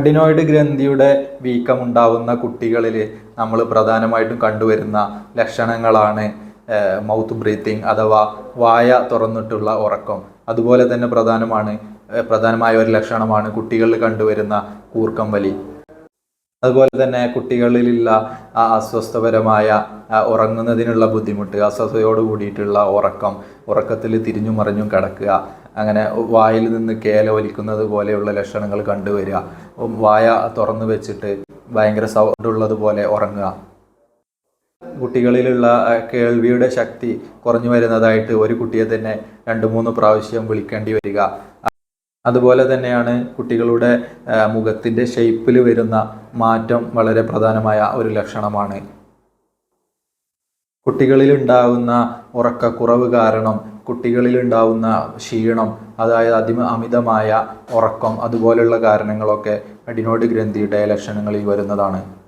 Adenoid ഗ്രന്ഥിയുടെ വീക്കമുണ്ടാവുന്ന കുട്ടികളിൽ നമ്മൾ പ്രധാനമായിട്ടും കണ്ടുവരുന്ന ലക്ഷണങ്ങളാണ് മൗത്ത് ബ്രീത്തിങ് അഥവാ വായ തുറന്നിട്ടുള്ള ഉറക്കം. അതുപോലെ തന്നെ പ്രധാനമാണ് പ്രധാനമായ ഒരു ലക്ഷണമാണ് കുട്ടികളിൽ കണ്ടുവരുന്ന കൂർക്കം വലി. അതുപോലെ തന്നെ കുട്ടികളിലുള്ള ആ അസ്വസ്ഥപരമായ ഉറങ്ങുന്നതിനുള്ള ബുദ്ധിമുട്ട് അസ്വസ്ഥയോട് കൂടിയിട്ടുള്ള ഉറക്കം ഉറക്കത്തിൽ തിരിഞ്ഞു മറിഞ്ഞും കിടക്കുക അങ്ങനെ വായിൽ നിന്ന് കേല വലിക്കുന്നത് പോലെയുള്ള ലക്ഷണങ്ങൾ കണ്ടുവരിക വായ തുറന്നു വെച്ചിട്ട് ഭയങ്കര സൗണ്ട് ഉള്ളതുപോലെ ഉറങ്ങുക. കുട്ടികളിലുള്ള കേൾവിയുടെ ശക്തി കുറഞ്ഞു വരുന്നതായിട്ട് ഒരു കുട്ടിയെ തന്നെ രണ്ട് മൂന്ന് പ്രാവശ്യം വിളിക്കേണ്ടി വരിക. അതുപോലെ തന്നെയാണ് കുട്ടികളുടെ മുഖത്തിന്റെ ഷേപ്പിൽ വരുന്ന മാറ്റം വളരെ പ്രധാനമായ ഒരു ലക്ഷണമാണ്. കുട്ടികളിലുണ്ടാകുന്ന ഉറക്കക്കുറവ് കാരണം കുട്ടികളിൽ ഉണ്ടാകുന്ന ക്ഷീണം അതായത് അതി അമിതമായ ഉറക്കം അതുപോലുള്ള കാരണങ്ങളൊക്കെ അഡിനോയിഡ് ഗ്രന്ഥിയുടെ ലക്ഷണങ്ങളിൽ വരുന്നതാണ്.